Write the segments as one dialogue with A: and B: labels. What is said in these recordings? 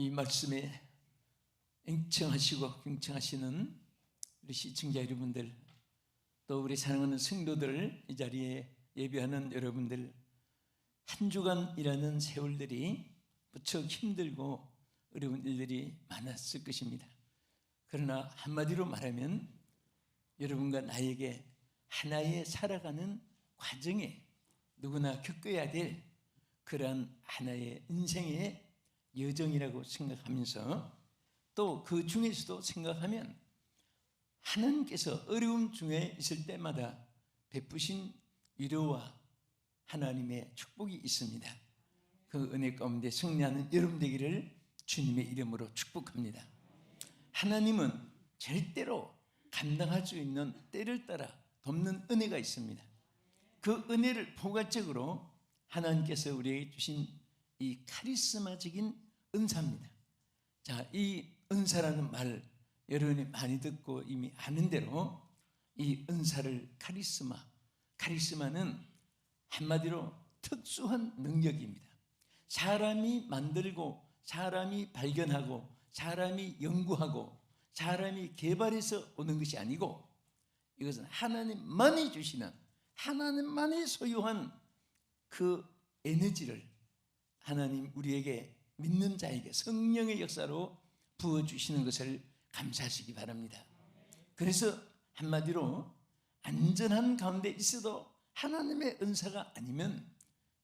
A: 이 말씀에 앵청하시고 경청하시는 우리 시청자 여러분들 또 우리 사랑하는 성도들 이 자리에 예배하는 여러분들 한 주간이라는 세월들이 무척 힘들고 어려운 일들이 많았을 것입니다. 그러나 한마디로 말하면 여러분과 나에게 하나의 살아가는 과정에 누구나 겪어야 될 그러한 하나의 인생의 여정이라고 생각하면서 또 그 중에서도 생각하면 하나님께서 어려움 중에 있을 때마다 베푸신 위로와 하나님의 축복이 있습니다. 그 은혜 가운데 승리하는 여러분 되기를 주님의 이름으로 축복합니다. 하나님은 절대로 감당할 수 있는 때를 따라 돕는 은혜가 있습니다. 그 은혜를 포괄적으로 하나님께서 우리에게 주신 이 카리스마적인 은사입니다. 자, 이 은사라는 말 여러분이 많이 듣고 이미 아는 대로 이 은사를 카리스마, 카리스마는 한마디로 특수한 능력입니다. 사람이 만들고 사람이 발견하고 사람이 연구하고 사람이 개발해서 오는 것이 아니고 이것은 하나님만이 주시는 하나님만이 소유한 그 에너지를 하나님 우리에게 믿는 자에게 성령의 역사로 부어 주시는 것을 감사하시기 바랍니다. 그래서 한마디로 안전한 가운데 있어도 하나님의 은사가 아니면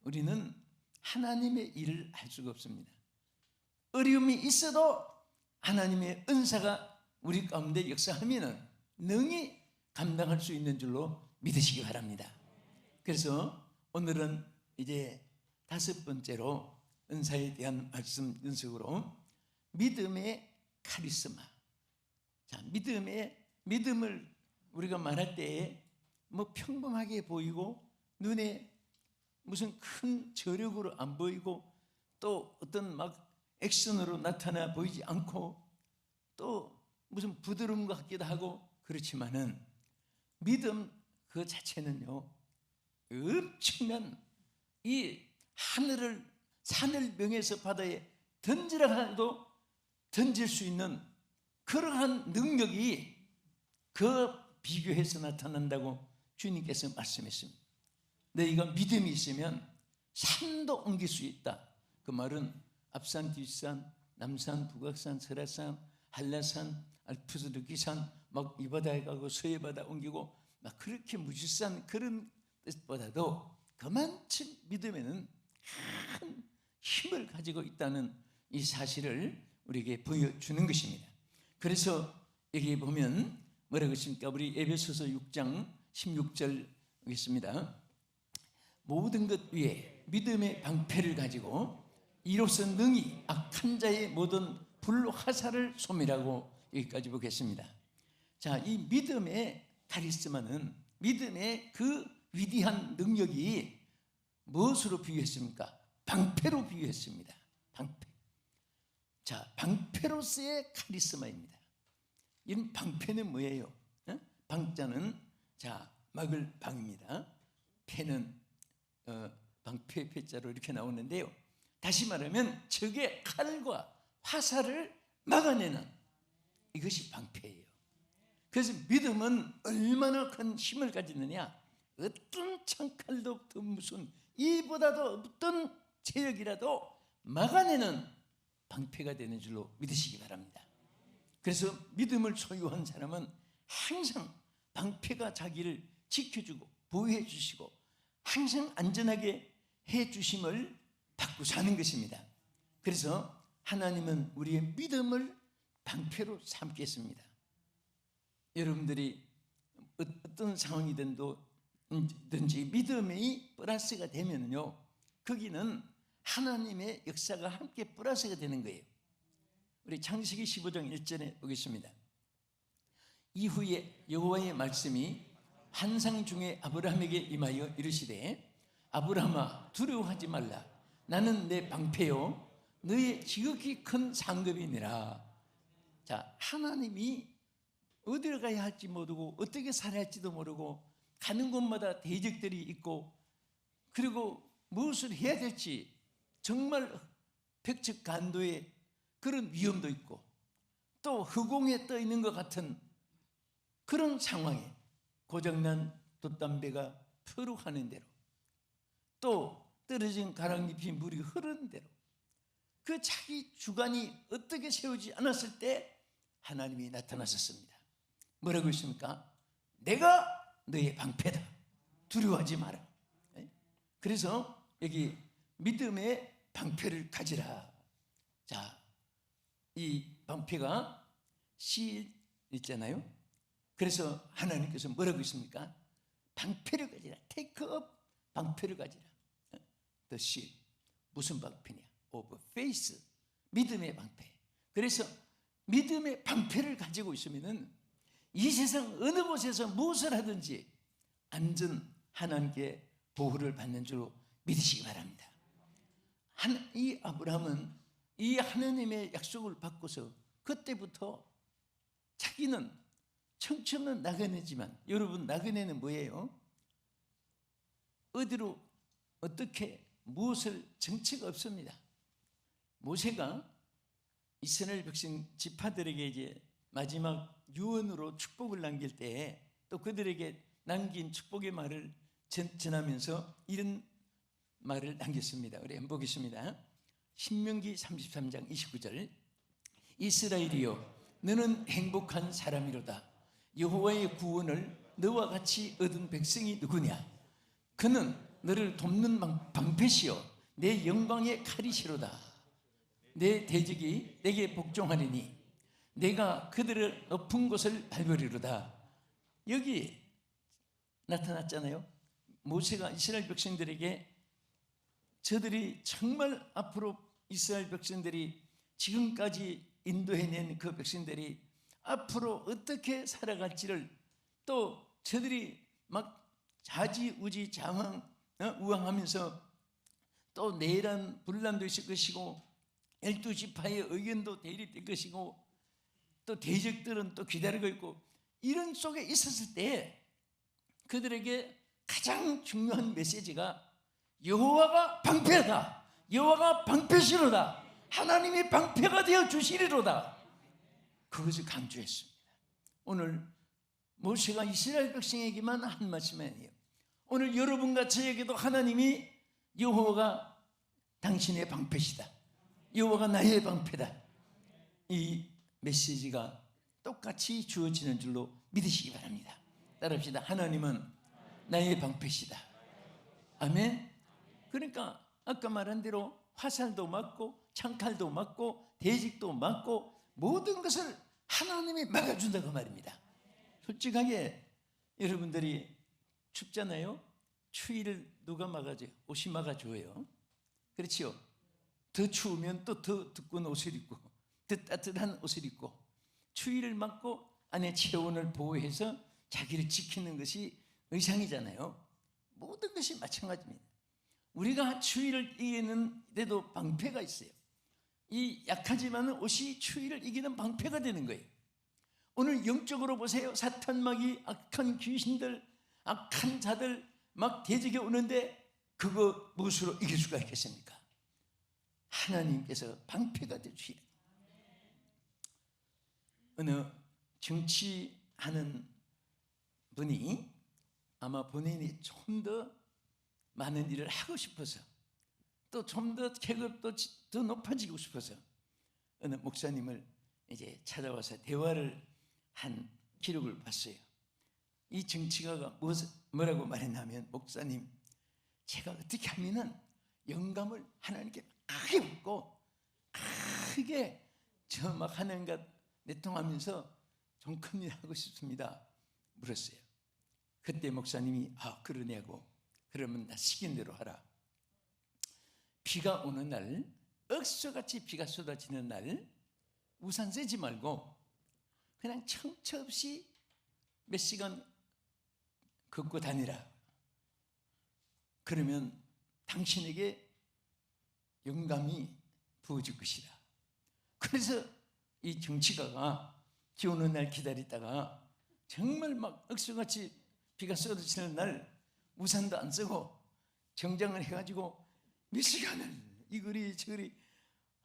A: 우리는 하나님의 일을 할 수가 없습니다. 어려움이 있어도 하나님의 은사가 우리 가운데 역사하면 능히 감당할 수 있는 줄로 믿으시기 바랍니다. 그래서 오늘은 이제 다섯 번째로 은사에 대한 말씀 연속으로 믿음의 카리스마. 자, 믿음의 믿음을 우리가 말할 때에 뭐 평범하게 보이고 눈에 무슨 큰 저력으로 안 보이고 또 어떤 막 액션으로 나타나 보이지 않고 또 무슨 부드러운 것 같기도 하고 그렇지만은 믿음 그 자체는요 엄청난 이 하늘을 산을 명해서 바다에 던지라 해도 던질 수 있는 그러한 능력이 그 비교해서 나타난다고 주님께서 말씀했습니다. 너희가 믿음이 있으면 산도 옮길 수 있다. 그 말은 앞산, 뒷산, 남산, 북악산, 설악산, 한라산, 알프스 르기산 막 이 바다에 가고 서해 바다 옮기고 막 그렇게 무질산 그런 뜻보다도 그만큼 믿음에는 큰 힘을 가지고 있다는 이 사실을 우리에게 보여주는 것입니다. 그래서 여기 보면 뭐라고 했습니까? 우리 에베소서 6장 16절 보겠습니다. 모든 것 위에 믿음의 방패를 가지고 이로써 능히 악한 자의 모든 불화살을 소멸하고 여기까지 보겠습니다. 자, 이 믿음의 카리스마는 믿음의 그 위대한 능력이 무엇으로 비유했습니까? 방패로 비유했습니다. 방패. 자, 방패로서의 카리스마입니다. 이 방패는 뭐예요? 어? 방자는 자 막을 방입니다. 패는 어, 방패 패자로 이렇게 나오는데요. 다시 말하면 적의 칼과 화살을 막아내는 이것이 방패예요. 그래서 믿음은 얼마나 큰 힘을 가지느냐? 어떤 창칼도 무슨 이보다도 어떤 체력이라도 막아내는 방패가 되는 줄로 믿으시기 바랍니다. 그래서 믿음을 소유한 사람은 항상 방패가 자기를 지켜주고 보호해 주시고 항상 안전하게 해 주심을 받고 사는 것입니다. 그래서 하나님은 우리의 믿음을 방패로 삼겠습니다. 여러분들이 어떤 상황이든 지 믿음이 플러스가 되면요, 거기는 하나님의 역사가 함께 플러스가 되는 거예요. 우리 창세기 15장 1절에 보겠습니다. 이후에 여호와의 말씀이 환상 중에 아브라함에게 임하여 이르시되 아브라함아 두려워하지 말라 나는 내 방패요 너의 지극히 큰 상급이니라 자 하나님이 어디를 가야 할지 모르고 어떻게 살아야 할지도 모르고 가는 곳마다 대적들이 있고 그리고 무엇을 해야 될지 정말 백측 간도의 그런 위험도 있고 또 허공에 떠 있는 것 같은 그런 상황에 고장난 돛담배가 푸룩하는 대로 또 떨어진 가랑잎이 물이 흐르는 대로 그 자기 주관이 어떻게 세우지 않았을 때 하나님이 나타나셨습니다. 뭐라고 했습니까? 내가 너의 방패다. 두려워하지 마라. 예? 그래서 여기 믿음의 방패를 가지라. 자, 이 방패가 씨 있잖아요. 그래서 하나님께서 뭐라고 했습니까? 방패를 가지라. up 방패를 가지라. the shield. 무슨 방패냐? of faith. 믿음의 방패. 그래서 믿음의 방패를 가지고 있으면은 이 세상 어느 곳에서 무엇을 하든지 안전 하나님께 보호를 받는 줄로 믿으시기 바랍니다. 한, 이 아브라함은 이 하나님의 약속을 받고서 그때부터 자기는 청천은 나그네지만 여러분 나그네는 뭐예요? 어디로 어떻게 무엇을 정체가 없습니다. 모세가 이스라엘 백성 지파들에게 이제 마지막 유언으로 축복을 남길 때또 그들에게 남긴 축복의 말을 전, 전하면서 이런 말을 남겼습니다. 우리 한번 보겠습니다. 신명기 33장 29절 이스라엘이여 너는 행복한 사람이로다. 여호와의 구원을 너와 같이 얻은 백성이 누구냐? 그는 너를 돕는 방- 방패시요 내 영광의 칼이시로다. 내 대적이 내게 복종하리니 내가 그들을 높은 곳을 밟으리로다. 여기 나타났잖아요. 모세가 이스라엘 백성들에게 저들이 정말 앞으로 이스라엘 백성들이 지금까지 인도해낸 그 백성들이 앞으로 어떻게 살아갈지를 또 저들이 막 자지우지 장황 어? 우왕하면서 또 내란 분란도 있을 것이고 열두 지파의 의견도 대립될 것이고 또 대적들은 또 기다리고 있고 이런 속에 있었을 때 그들에게 가장 중요한 메시지가 여호와가 방패다. 여호와가 방패시로다. 하나님이 방패가 되어 주시리로다. 그것을 강조했습니다. 오늘 모세가 이스라엘 백성에게만 한 말씀이 아니에요. 오늘 여러분과 저에게도 하나님이 여호와가 당신의 방패시다. 여호와가 나의 방패다. 이 메시지가 똑같이 주어지는 줄로 믿으시기 바랍니다. 따라합시다. 하나님은 나의 방패시다. 아멘. 그러니까 아까 말한 대로 화살도 맞고 창칼도 맞고 대직도 맞고 모든 것을 하나님이 막아준다고 말입니다. 솔직하게 여러분들이 춥잖아요. 추위를 누가 막아줘요? 옷이 막아줘요. 그렇지요. 더 추우면 또 더 두꺼운 옷을 입고 더 따뜻한 옷을 입고 추위를 막고 안에 체온을 보호해서 자기를 지키는 것이 의상이잖아요. 모든 것이 마찬가지입니다. 우리가 추위를 이기는데도 방패가 있어요. 이 약하지만 옷이 추위를 이기는 방패가 되는 거예요. 오늘 영적으로 보세요. 사탄막이 악한 귀신들, 악한 자들 막 대적해 오는데 그거 무엇으로 이길 수가 있겠습니까? 하나님께서 방패가 되주시라. 어느 정치하는 분이 아마 본인이 좀 더 많은 일을 하고 싶어서 또 좀 더 계급도 더 높아지고 싶어서 어느 목사님을 이제 찾아와서 대화를 한 기록을 봤어요. 이 정치가가 뭐라고 말했냐면 목사님 제가 어떻게 하면은 영감을 하나님께 크게 받고 크게 저 막 하나님과 내통하면서 좀 큰일 하고 싶습니다. 물었어요. 그때 목사님이 아 그러냐고 그러면 나 시킨 대로 하라. 비가 오는 날 억수같이 비가 쏟아지는 날 우산 쓰지 말고 그냥 청처 없이 몇 시간 걷고 다니라. 그러면 당신에게 영감이 부어질 것이다. 그래서 이 정치가가 비 오는 날 기다리다가 정말 막 억수같이 비가 쏟아지는 날 우산도 안 쓰고 정장을 해가지고 몇 시간을 이거리 저거리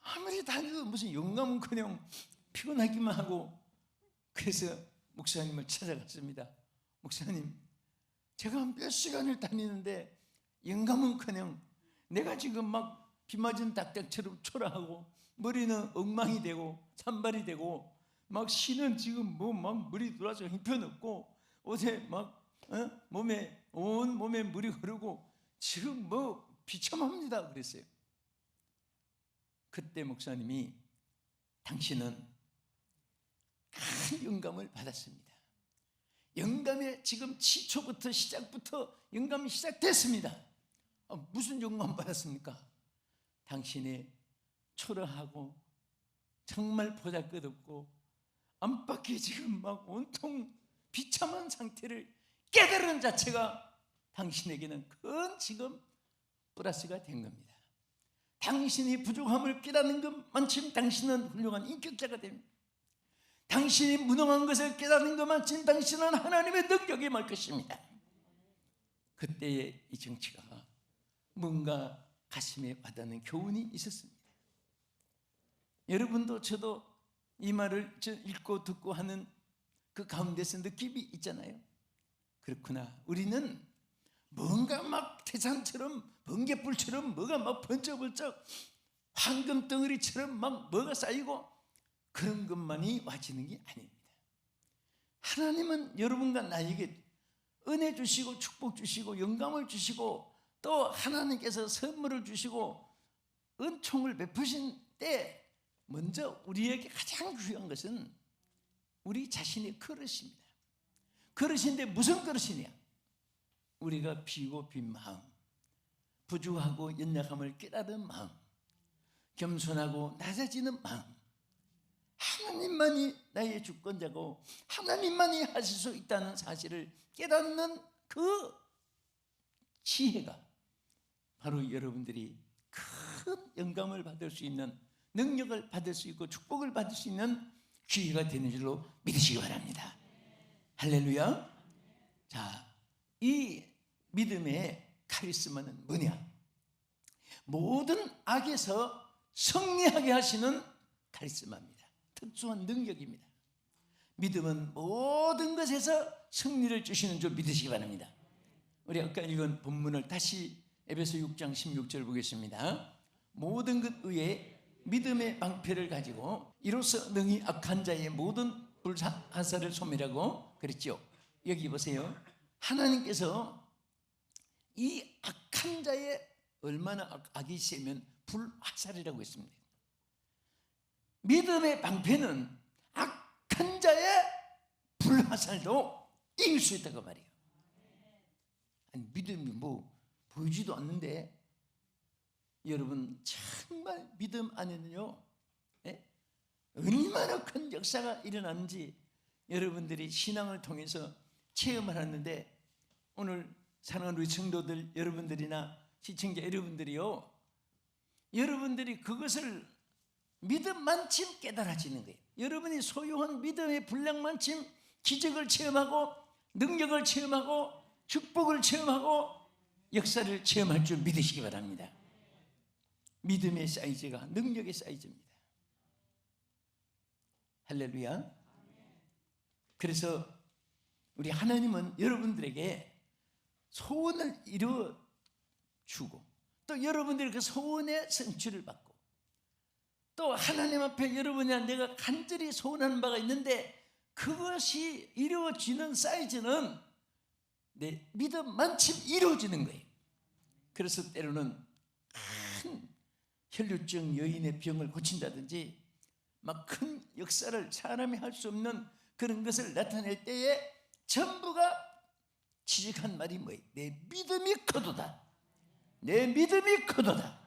A: 아무리 다녀도 무슨 영감은커녕 피곤하기만 하고 그래서 목사님을 찾아갔습니다. 목사님, 제가 몇 시간을 다니는데 영감은커녕 내가 지금 막 비 맞은 닭장처럼 초라하고 머리는 엉망이 되고 산발이 되고 막 신은 지금 뭐 막 물이 돌아서 형편없고 옷에 막 어? 몸에 온 몸에 물이 흐르고 지금 뭐 비참합니다 그랬어요. 그때 목사님이 당신은 큰 영감을 받았습니다. 영감의 지금 시초부터 시작부터 영감이 시작됐습니다. 아, 무슨 영감 받았습니까? 당신의 초라하고 정말 보잘것없고 안팎에 지금 막 온통 비참한 상태를 깨달은 자체가 당신에게는 큰 지금 플러스가 된 겁니다. 당신이 부족함을 깨닫는 것만큼 당신은 훌륭한 인격자가 됩니다. 당신이 무능한 것을 깨닫는 것만큼 당신은 하나님의 능력이 말 것입니다. 그때의 이 정치가 뭔가 가슴에 와닿는 교훈이 있었습니다. 여러분도 저도 이 말을 읽고 듣고 하는 그 가운데서 느낌이 있잖아요. 그렇구나. 우리는 뭔가 막 태산처럼 번개불처럼 뭐가 막 번쩍번쩍 황금 덩어리처럼 막 뭐가 쌓이고 그런 것만이 와지는 게 아닙니다. 하나님은 여러분과 나에게 은혜 주시고 축복 주시고 영감을 주시고 또 하나님께서 선물을 주시고 은총을 베푸신 때 먼저 우리에게 가장 중요한 것은 우리 자신의 그릇입니다. 그릇인데 무슨 그릇이냐? 우리가 비고 빈 마음, 부족하고 연약함을 깨달은 마음, 겸손하고 낮아지는 마음, 하나님만이 나의 주권자고 하나님만이 하실 수 있다는 사실을 깨닫는 그 지혜가 바로 여러분들이 큰 영감을 받을 수 있는 능력을 받을 수 있고 축복을 받을 수 있는 기회가 되는 줄로 믿으시기 바랍니다. 할렐루야. 자, 이 믿음의 카리스마는 뭐냐? 모든 악에서 승리하게 하시는 카리스마입니다. 특수한 능력입니다. 믿음은 모든 것에서 승리를 주시는 줄 믿으시기 바랍니다. 우리 아까 읽은 본문을 다시 에베소 6장 16절 보겠습니다. 모든 것 위에 믿음의 방패를 가지고 이로써 능히 악한 자의 모든 불사사를 소멸하고 그랬죠. 여기 보세요. 하나님께서 이 악한 자의 얼마나 악이 세면 불화살이라고 했습니다. 믿음의 방패는 악한 자의 불화살도 이길 수 있다고 말이에요. 아니, 믿음이 뭐 보이지도 않는데 여러분 정말 믿음 안에는요 예? 얼마나 큰 역사가 일어났는지 여러분들이 신앙을 통해서 체험을 하는데 오늘 사랑하는 우리 성도들 여러분들이나 시청자 여러분들이요 여러분들이 그것을 믿음만침 깨달아지는 거예요 여러분이 소유한 믿음의 분량만침 기적을 체험하고 능력을 체험하고 축복을 체험하고 역사를 체험할 줄 믿으시기 바랍니다 믿음의 사이즈가 능력의 사이즈입니다. 할렐루야. 그래서 우리 하나님은 여러분들에게 소원을 이루어 주고 또 여러분들이 그 소원의 성취를 받고 또 하나님 앞에 여러분이 내가 간절히 소원하는 바가 있는데 그것이 이루어지는 사이즈는 내 믿음만큼 이루어지는 거예요. 그래서 때로는 혈류증 여인의 병을 고친다든지 막 큰 역사를 사람이 할 수 없는 그런 것을 나타낼 때에 전부가 지적한 말이 뭐예요? 내 믿음이 크도다. 내 믿음이 크도다.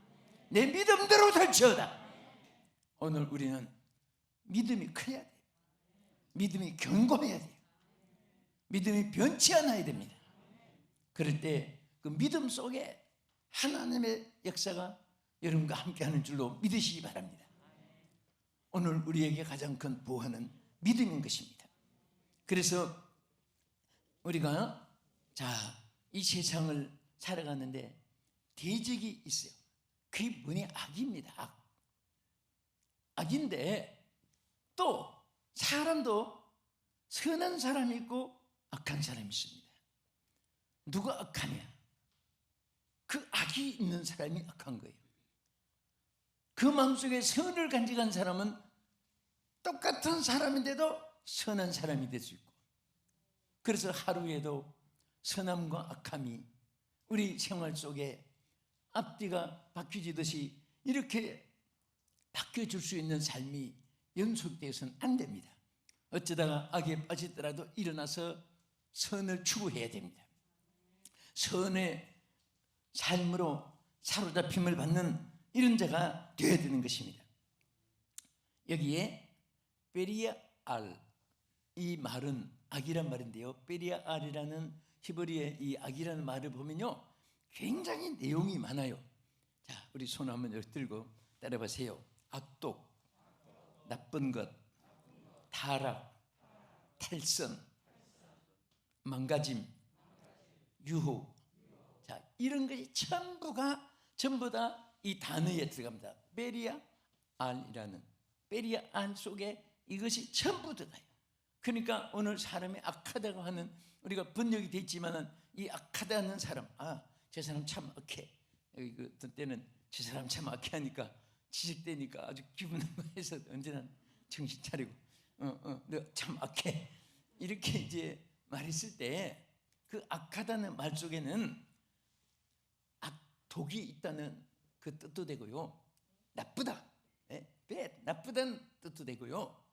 A: 내 믿음대로 될지어다. 오늘 우리는 믿음이 커야 돼. 믿음이 견고해야 돼. 믿음이 변치 않아야 됩니다. 그럴 때 그 믿음 속에 하나님의 역사가 여러분과 함께하는 줄로 믿으시기 바랍니다. 오늘 우리에게 가장 큰 보호는 믿음인 것입니다. 그래서 우리가 자, 이 세상을 살아가는데 대적이 있어요. 그게 뭐냐? 악입니다. 악. 악인데 또 사람도 선한 사람이 있고 악한 사람이 있습니다. 누가 악하냐? 그 악이 있는 사람이 악한 거예요. 그 마음속에 선을 간직한 사람은 똑같은 사람인데도 선한 사람이 될 수 있고 그래서 하루에도 선함과 악함이 우리 생활 속에 앞뒤가 바뀌지듯이 이렇게 바뀌어줄 수 있는 삶이 연속되어서는 안 됩니다. 어쩌다가 악에 빠지더라도 일어나서 선을 추구해야 됩니다. 선의 삶으로 사로잡힘을 받는 이런 자가 되어야 되는 것입니다. 여기에 베리아알 이 말은 악이란 말인데요. 베리아알이라는 히브리의 이 악이라는 말을 보면요. 굉장히 내용이 많아요. 자, 우리 손 한번 이렇게 들고 따라 보세요. 악독, 나쁜 것, 타락, 탈선, 망가짐, 유혹. 자, 이런 것이 전부가 전부 다 이 단어에 들어갑니다. 베리아 알이라는 베리아 알 속에 이것이 전부 들어가요. 그러니까 오늘 사람이 악하다고 하는 우리가 번역이 됐지만은 이 악하다는 사람, 아, 저 사람 참 악해. 그 어떤 때는 저 사람 참 악해하니까 지적되니까 아주 기분 나빠해서 언제나 정신 차리고, 어, 어, 너 참 악해. 이렇게 이제 말했을 때 그 악하다는 말 속에는 악독이 있다는 그 뜻도 되고요. 나쁘다. 예? bad, 나쁘다는 뜻도 되고요.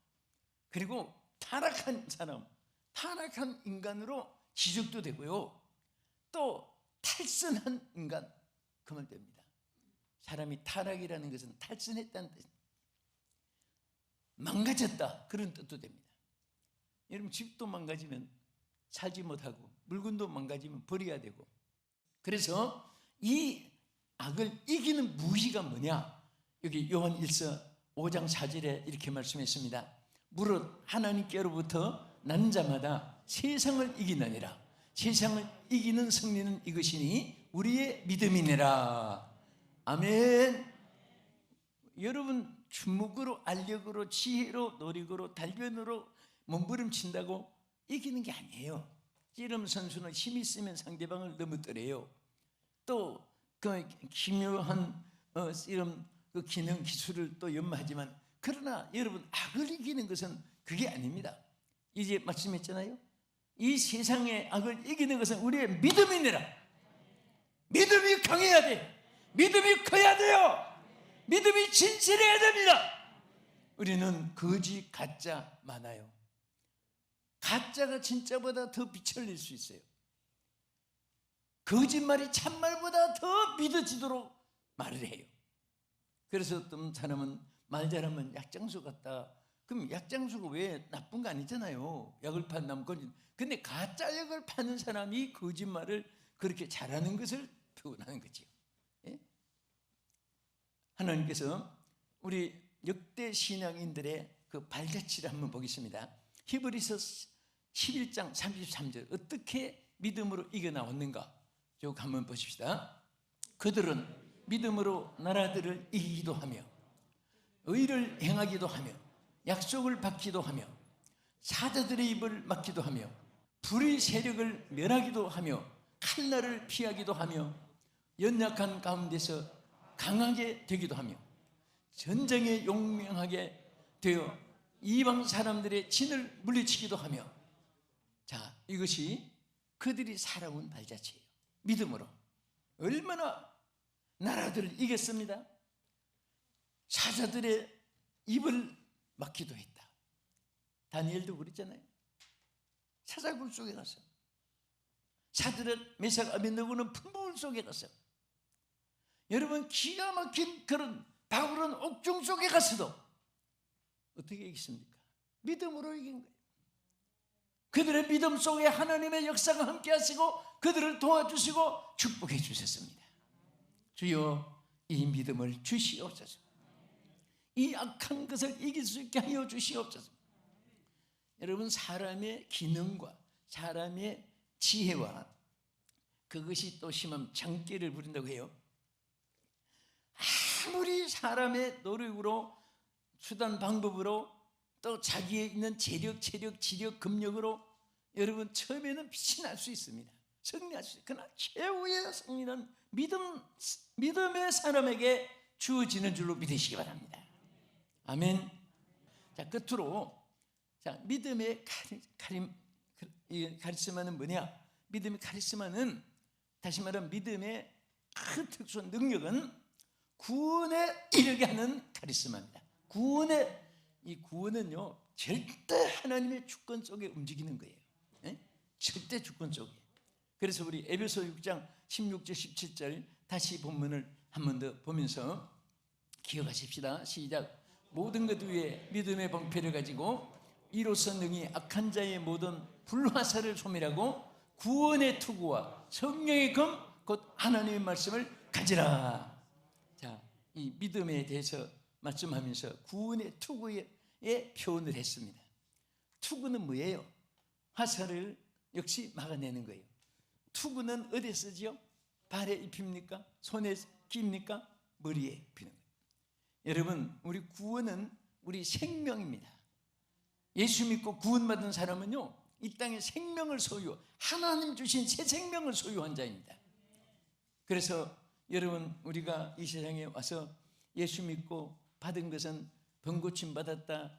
A: 그리고 타락한 사람, 타락한 인간으로 지적도 되고요. 또 탈선한 인간 그 말 됩니다. 사람이 타락이라는 것은 탈선했다는 뜻. 망가졌다 그런 뜻도 됩니다. 여러분 집도 망가지면 살지 못하고 물건도 망가지면 버려야 되고 그래서 이 악을 이기는 무기가 뭐냐? 여기 요한 1서 5장 4절에 이렇게 말씀했습니다. 무릇 하나님께로부터 난 자마다 세상을 이기느니라. 세상을 이기는 승리는 이것이니 우리의 믿음이니라. 아멘. 여러분 주먹으로 알력으로 지혜로 노력으로 달변으로 몸부림친다고 이기는 게 아니에요. 찌름 선수는 힘 있으면 상대방을 넘어뜨려요. 또 그 기묘한 어, 이런 그 기능 기술을 또 연마하지만 그러나 여러분 악을 이기는 것은 그게 아닙니다. 이제 말씀했잖아요. 이 세상의 악을 이기는 것은 우리의 믿음이니라. 믿음이 강해야 돼. 믿음이 커야 돼요. 믿음이 진실해야 됩니다. 우리는 거짓 가짜 많아요. 가짜가 진짜보다 더낼수 있어요. 거짓말이 참말보다 더 믿어지도록 말을 해요. 그래서 어떤 사람은 말 잘하면 약장수 같다. 그럼 약장수가 왜 나쁜 거 아니잖아요. 약을 판다면 거짓. 근데 가짜 약을 파는 사람이 거짓말을 그렇게 잘하는 것을 표현하는 거지요. 예? 하나님께서 우리 역대 신앙인들의 그 발자취를 한번 보겠습니다. 히브리서 11장 33절 어떻게 믿음으로 이겨 나왔는가? 쭉 한번 보십시다. 그들은 믿음으로 나라들을 이기기도 하며 의를 행하기도 하며 약속을 받기도 하며 사자들의 입을 막기도 하며 불의 세력을 멸하기도 하며 칼날을 피하기도 하며 연약한 가운데서 강하게 되기도 하며 전쟁에 용맹하게 되어 이방 사람들의 진을 물리치기도 하며 자 이것이 그들이 살아온 발자취예요 믿음으로 얼마나 나라들을 이겼습니다. 사자들의 입을 막기도 했다. 다니엘도 그랬잖아요. 사자굴 속에 갔어 사들은 메삭 아벤노고는 풍부울 속에 갔어 여러분 기가 막힌 그런 바울은 옥중 속에 갔어도 어떻게 이겼습니까? 믿음으로 이긴 거예요. 그들의 믿음 속에 하나님의 역사가 함께 하시고 그들을 도와주시고 축복해 주셨습니다. 주여 이 믿음을 주시옵소서. 이 악한 것을 이길 수 있게 하여 주시옵소서. 여러분 사람의 기능과 사람의 지혜와 그것이 또 심한 장기를 부린다고 해요. 아무리 사람의 노력으로 수단 방법으로 또 자기의 있는 재력, 체력, 지력, 금력으로 여러분 처음에는 빛이 날 수 있습니다. 승리할 수 있어요. 그러나 최후의 승리는 믿음, 믿음의 사람에게 주어지는 줄로 믿으시기 바랍니다. 아멘. 자, 끝으로 자, 믿음의 카리, 카림, 이 카리스마는 뭐냐? 믿음의 카리스마는 다시 말하면 믿음의 큰 특수 능력은 구원에 이르게 하는 카리스마입니다. 구원의 이 구원은요 절대 하나님의 주권 속에 움직이는 거예요. 예? 절대 주권 속에. 그래서 우리 에베소 6장 16절 17절 다시 본문을 한 번 더 보면서 기억하십시다. 시작. 모든 것 위에 믿음의 방패를 가지고 이로써 능히 악한 자의 모든 불화살을 소멸하고 구원의 투구와 성령의 검 곧 하나님의 말씀을 가지라. 자, 이 믿음에 대해서 말씀하면서 구원의 투구의 표현을 했습니다. 투구는 뭐예요? 화살을 역시 막아내는 거예요. 투구는 어디에 쓰지요? 발에 입힙니까? 손에 낍니까? 머리에 입히는 거예요. 여러분, 우리 구원은 우리 생명입니다. 예수 믿고 구원받은 사람은요, 이 땅에 생명을 소유, 하나님 주신 새 생명을 소유한 자입니다. 그래서 여러분, 우리가 이 세상에 와서 예수 믿고 받은 것은 번고침 받았다,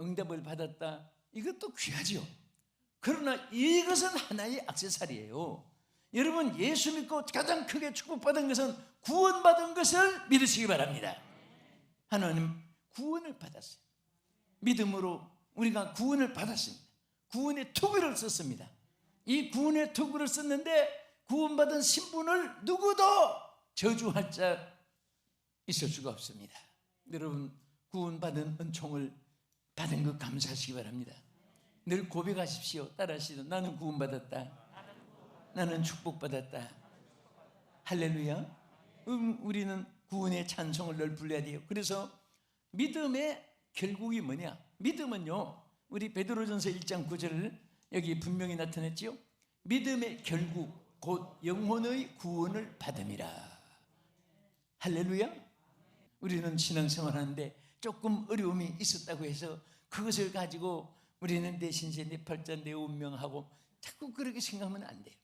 A: 응답을 받았다, 이것도 귀하지요. 그러나 이것은 하나의 악세사리예요. 여러분, 예수 믿고 가장 크게 축복받은 것은 구원받은 것을 믿으시기 바랍니다. 하나님 구원을 받았어요. 믿음으로 우리가 구원을 받았습니다. 구원의 투구를 썼습니다. 이 구원의 투구를 썼는데 구원받은 신분을 누구도 저주할 자 있을 수가 없습니다. 여러분 구원받은 은총을 받은 것 감사하시기 바랍니다. 늘 고백하십시오. 따라하시죠. 나는 구원받았다. 나는 축복받았다. 할렐루야. 음, 우리는 구원의 찬송을 늘 불러야 돼요. 그래서 믿음의 결국이 뭐냐? 믿음은요. 우리 베드로전서 1장 9절을 여기 분명히 나타냈지요. 믿음의 결국 곧 영혼의 구원을 받음이라. 할렐루야. 우리는 신앙생활 하는데 조금 어려움이 있었다고 해서 그것을 가지고 우리는 내 신세, 내 팔자, 내 운명하고 자꾸 그렇게 생각하면 안 돼요.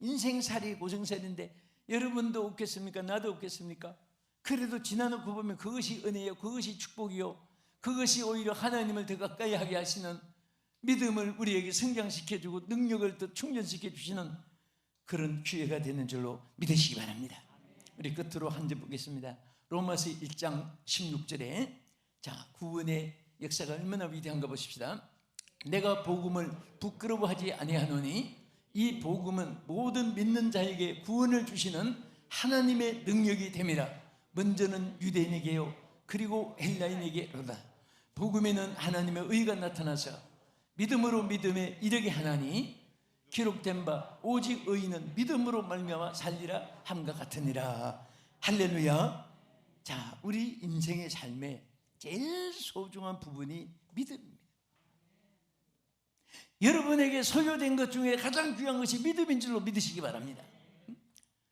A: 인생살이 고생살인데 여러분도 없겠습니까? 나도 없겠습니까? 그래도 지나놓고 보면 그것이 은혜요, 그것이 축복이요, 그것이 오히려 하나님을 더 가까이 하게 하시는 믿음을 우리에게 성장시켜주고 능력을 더 충전시켜 주시는 그런 기회가 되는 줄로 믿으시기 바랍니다. 우리 끝으로 한 절 보겠습니다. 로마서 1장 16절에 자 구원의 역사가 얼마나 위대한가 보십시다. 내가 복음을 부끄러워하지 아니하노니 이 복음은 모든 믿는 자에게 구원을 주시는 하나님의 능력이 됨이라. 먼저는 유대인에게요 그리고 헬라인에게로다. 복음에는 하나님의 의가 나타나서 믿음으로 믿음에 이르게 하나니 기록된 바 오직 의인은 믿음으로 말미암아 살리라 함과 같으니라 할렐루야 자 우리 인생의 삶에 제일 소중한 부분이 믿음입니다. 여러분에게 소요된 것 중에 가장 귀한 것이 믿음인 줄로 믿으시기 바랍니다.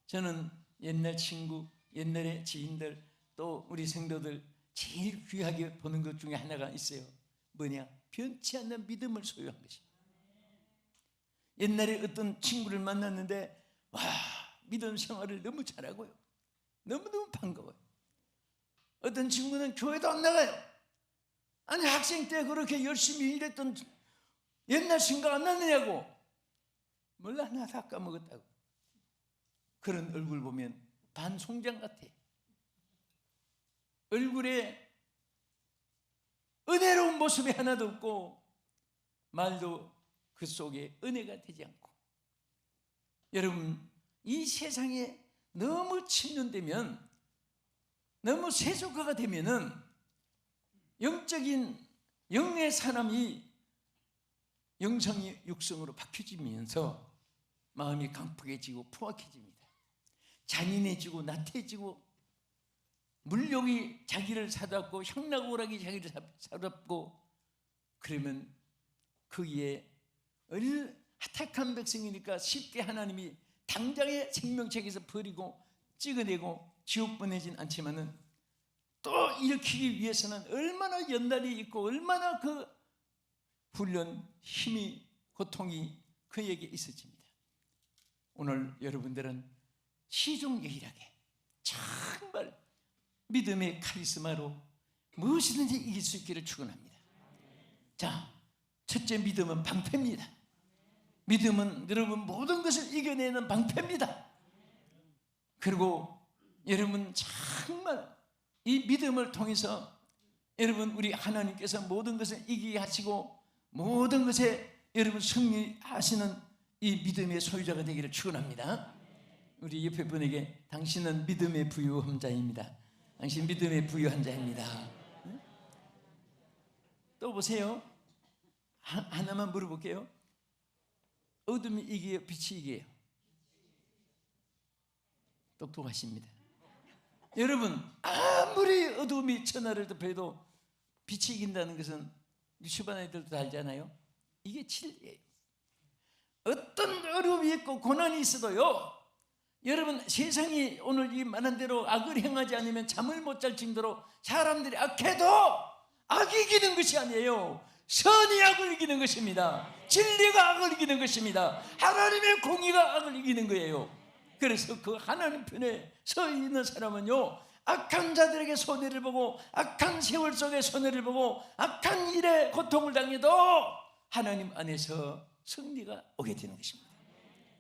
A: 저는 옛날 친구 옛날의 지인들 또 우리 생도들 제일 귀하게 보는 것 중에 하나가 있어요. 뭐냐? 변치 않는 믿음을 소유한 것입니다. 옛날에 어떤 친구를 만났는데 와 믿음 생활을 너무 잘하고요. 너무너무 반가워요. 어떤 친구는 교회도 안 나가요. 아니 학생 때 그렇게 열심히 일했던 옛날 생각 안 나느냐고. 몰라 나 다 까먹었다고. 그런 얼굴 보면 반송장 같아. 얼굴에 은혜로운 모습이 하나도 없고 말도 그 속에 은혜가 되지 않고 여러분 이 세상에 너무 침륜되면 너무 세속화가 되면은 영적인 영의 사람이 영성이 육성으로 바뀌어지면서 마음이 강팍해지고 포악해집니다. 잔인해지고 나태해지고 물욕이 자기를 사납고 향락오락이 자기를 사납고 그러면 거기에 핫탁한 백성이니까 쉽게 하나님이 당장의 생명책에서 버리고 찍어내고 지옥 보내진 않지만은 또 일으키기 위해서는 얼마나 연단이 있고 얼마나 그 훈련 힘이 고통이 그에게 있어집니다. 오늘 여러분들은 시종일하게 정말 믿음의 카리스마로 무엇이든지 이길 수 있기를 축원합니다. 자, 첫째 믿음은 방패입니다. 믿음은 여러분 모든 것을 이겨내는 방패입니다. 그리고 여러분 정말 이 믿음을 통해서 여러분 우리 하나님께서 모든 것을 이기게 하시고 모든 것에 여러분 승리하시는 이 믿음의 소유자가 되기를 축원합니다. 우리 옆에 분에게 당신은 믿음의 부유한 자입니다. 당신 믿음의 부유한 자입니다. 응? 또 보세요. 하, 하나만 물어볼게요. 어둠이 이기요, 빛이 이기요. 똑똑하십니다. 여러분 아무리 어둠이 천하를 덮여도 빛이 이긴다는 것은 유치반 애들도 다 알잖아요. 이게 진리예요. 어떤 어려움이 있고 고난이 있어도요. 여러분 세상이 오늘 이 많은 대로 악을 행하지 않으면 잠을 못 잘 정도로 사람들이 악해도 악이 이기는 것이 아니에요. 선이 악을 이기는 것입니다. 진리가 악을 이기는 것입니다. 하나님의 공의가 악을 이기는 거예요. 그래서 그 하나님 편에 서 있는 사람은요 악한 자들에게 손해를 보고 악한 세월 속에 손해를 보고 악한 일에 고통을 당해도 하나님 안에서 승리가 오게 되는 것입니다.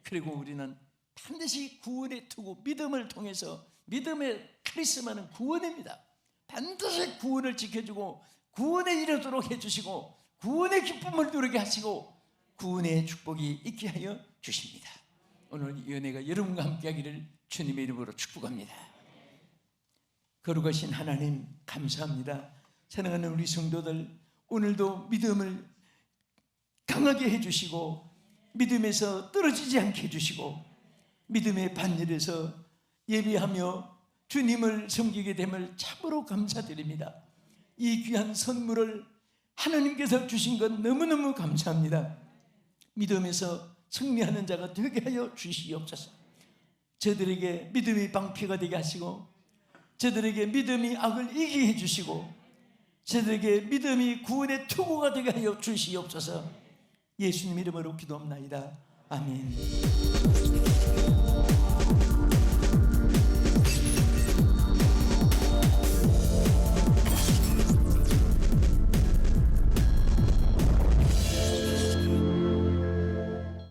A: 그리고 우리는 반드시 구원의 투구 믿음을 통해서 믿음의 카리스마는 구원입니다. 반드시 구원을 지켜주고 구원에 이르도록 해주시고 구원의 기쁨을 누리게 하시고 구원의 축복이 있게 하여 주십니다. 오늘 이 은혜가 여러분과 함께하기를 주님의 이름으로 축복합니다. 거룩하신 하나님 감사합니다. 사랑하는 우리 성도들 오늘도 믿음을 강하게 해주시고 믿음에서 떨어지지 않게 해주시고 믿음의 반열에서 예비하며 주님을 섬기게 됨을 참으로 감사드립니다. 이 귀한 선물을 하나님께서 주신 것 너무너무 감사합니다. 믿음에서 승리하는 자가 되게 하여 주시옵소서. 저들에게 믿음이 방패가 되게 하시고 저들에게 믿음이 악을 이기게 해 주시고 저들에게 믿음이 구원의 투구가 되게 하여 주시옵소서. 예수님 이름으로 기도합나이다. 아멘